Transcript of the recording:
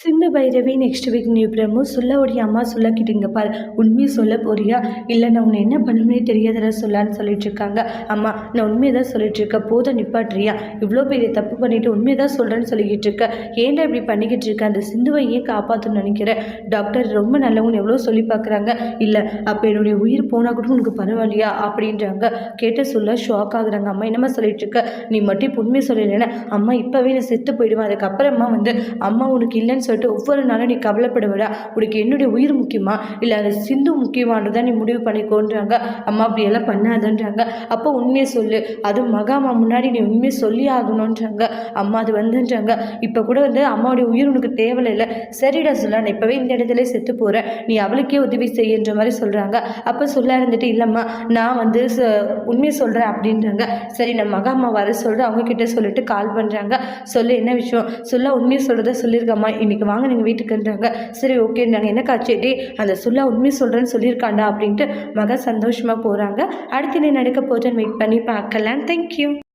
Sindhu Bhairavi next week new promo. சொல்ல உடைய அம்மா சொல்லக்கிட்டீங்க பாரு. உண்மையை சொல்ல போறியா? இல்லை நான் உன்னை என்ன பண்ணுமே தெரியாத சொல்லான்னு சொல்லிட்டு இருக்காங்க. அம்மா நான் உண்மையை தான் சொல்லிட்டு இருக்க போத நிப்பாட்டுறியா? இவ்வளோ பெரிய தப்பு பண்ணிட்டு உண்மையை தான் சொல்கிறேன்னு சொல்லிக்கிட்டு இருக்க. ஏன்டா இப்படி பண்ணிக்கிட்டு இருக்க? அந்த சிந்துவை ஏன் காப்பாற்றணும்னு நினைக்கிறேன் டாக்டர் ரொம்ப நல்லவங்க எவ்வளோ சொல்லி பார்க்குறாங்க. இல்லை அப்போ என்னுடைய உயிர் போனால் கூட உனக்கு பரவாயில்லையா? அப்படின்றாங்க. கேட்ட சொல்ல ஷாக் ஆகுறாங்க. அம்மா என்னம்மா சொல்லிட்டு இருக்க? நீ மட்டும் இப்போ உண்மையை சொல்லலைன்னா அம்மா இப்போவே நான் செத்து போயிடுவேன் அதுக்கப்புறமா வந்து அம்மா உனக்கு இல்லைன்னு சொல்லிட்டு ஒவ்வொரு நாளும் நீ கவலைப்படுவடா உனக்கு என்னுடைய உயிர் முக்கியமா? இல்லை அந்த சிந்து முக்கியமானதா நீ முடிவு பண்ணிக்கோன்றாங்க. அம்மா அப்படியெல்லாம் பண்ணாதன்றாங்க. அப்போ உண்மையை சொல்லு. அது மகாமா முன்னாடி நீ உண்மையை சொல்லி ஆகணுன்றாங்க அம்மா அது வந்துன்றாங்க. இப்போ கூட வந்து அம்மாவுடைய உயிர் உனக்கு தேவையில்லை. சரிடா சொல்ல நான் இப்போவே இந்த இடத்துல செத்து போகிறேன் நீ அவளுக்கே உதவி செய்யன்ற மாதிரி சொல்கிறாங்க அப்போ சொல்ல இருந்துட்டு இல்லைம்மா நான் வந்து ச- உண்மையை சொல்கிறேன் அப்படின்றாங்க. சரி நான் மகாமா வர சொல்கிறேன் அவங்க கிட்ட சொல்லிட்டு கால் பண்ணுறாங்க சொல்லு என்ன விஷயம்? சொல்ல உண்மையை சொல்கிறத சொல்லியிருக்கம்மா. இன்னைக்கு வாங்க நீங்கள் வீட்டுக்குன்றாங்க சரி ஓகே நாங்கள் என்ன காட்சிட்டே அந்த சொல்ல உண்மை சொல்கிறேன்னு சொல்லியிருக்காண்டா அப்படின்ட்டு மக சந்தோஷமாக போகிறாங்க அடுத்து என்ன நடக்க போகிறேன்னு வெயிட் பண்ணி பார்க்கலாம். தேங்க்யூ